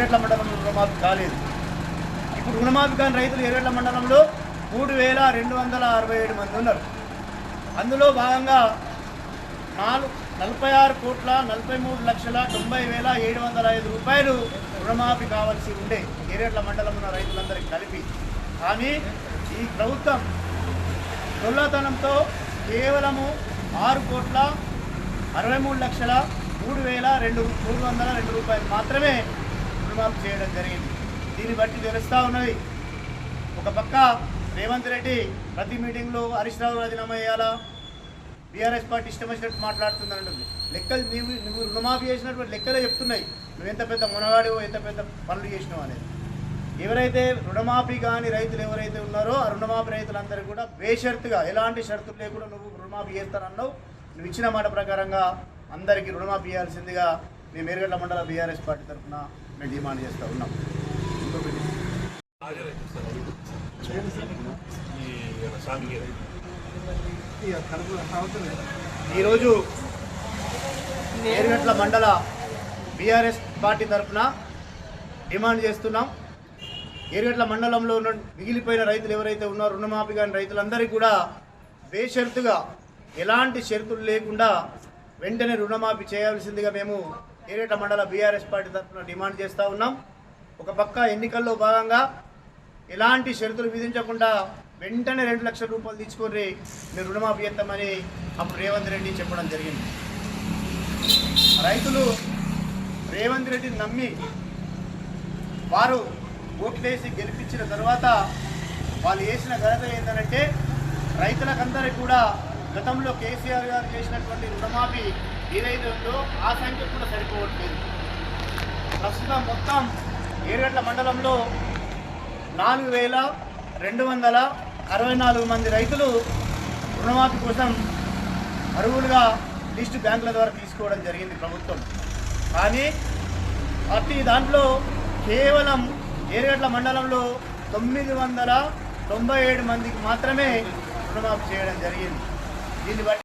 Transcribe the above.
రుణమాఫీ కాలేదు. ఇప్పుడు రుణమాఫీ కాని రైతులు ఏరేట్ల మండలంలో మూడు వేల రెండు వందల అరవై ఏడు మంది ఉన్నారు. అందులో భాగంగా నాలుగు నలభై ఆరు కోట్ల నలభై మూడు లక్షల తొంభై వేల ఏడు వందల ఐదు రూపాయలు రుణమాఫీ కావాల్సి ఉండే ఏరేట్ల మండలం ఉన్న రైతులందరికీ కలిపి. కానీ ఈ ప్రభుత్వం దొల్లతనంతో కేవలము ఆరు కోట్ల అరవై మూడు లక్షల మూడు వేల రెండు మూడు వందల రెండు రూపాయలు మాత్రమే రుణమాఫీ చేయడం జరిగింది. దీన్ని బట్టి తెలుస్తూ ఉన్నది. ఒక పక్క రేవంత్ రెడ్డి ప్రతి మీటింగ్లో హరీష్ రావు రాజీనామా చేయాలా? బీఆర్ఎస్ పార్టీ ఇష్టం వచ్చినట్టు మాట్లాడుతుందంటుంది. లెక్కలు నీవు నువ్వు రుణమాఫీ చేసినటువంటి లెక్కలే చెప్తున్నాయి. నువ్వు ఎంత పెద్ద మునగాడివో ఎంత పెద్ద పనులు చేసినావు అనేది. ఎవరైతే రుణమాఫీ కానీ రైతులు ఎవరైతే ఉన్నారో ఆ రుణమాఫీ రైతులందరూ కూడా బేషరతుగా ఎలాంటి షరతులు లేకుండా నువ్వు రుణమాఫీ చేస్తానన్నావు. నువ్వు ఇచ్చిన మాట ప్రకారంగా అందరికీ రుణమాఫీ చేయాల్సిందిగా మేము ఎరగడ్ల మండల బీఆర్ఎస్ పార్టీ తరఫున మేము డిమాండ్ చేస్తూ ఉన్నాం. ఈరోజు ఏరుగట్ల మండల బీఆర్ఎస్ పార్టీ తరఫున డిమాండ్ చేస్తున్నాం. ఏరుగట్ల మండలంలో ఉన్న మిగిలిపోయిన రైతులు ఎవరైతే ఉన్నారో రుణమాఫీ కాని రైతులందరికీ కూడా బేషరతుగా ఎలాంటి షరతులు లేకుండా వెంటనే రుణమాఫీ చేయాల్సిందిగా మేము ఏరేట మండల బీఆర్ఎస్ పార్టీ తరఫున డిమాండ్ చేస్తూ ఉన్నాం. ఒక పక్క ఎన్నికల్లో భాగంగా ఎలాంటి షరతులు విధించకుండా వెంటనే రెండు లక్షల రూపాయలు తీసుకొని మీరు రుణమాఫీ చేస్తామని అప్పుడు రేవంత్ రెడ్డి చెప్పడం జరిగింది. రైతులు రేవంత్ రెడ్డిని నమ్మి వారు ఓట్లేసి గెలిపించిన తర్వాత వాళ్ళు వేసిన ఘనత ఏంటంటే రైతులకందరికీ కూడా గతంలో కేసీఆర్ గారు చేసినటువంటి రుణమాఫీ ఏదైతే ఉందో ఆ సంఖ్య కూడా సరిపోవట్లేదు. ప్రస్తుతం మొత్తం ఏరుగట్ల మండలంలో నాలుగు వేల రెండు వందల అరవై నాలుగు మంది రైతులు రుణమాఫీ కోసం అర్హులుగా లిస్టు బ్యాంకుల ద్వారా తీసుకోవడం జరిగింది ప్రభుత్వం. కానీ ప్రతి దాంట్లో కేవలం ఏరుగట్ల మండలంలో తొమ్మిది వందల తొంభై ఏడు మందికి మాత్రమే రుణమాఫీ చేయడం జరిగింది. దీన్ని బట్టి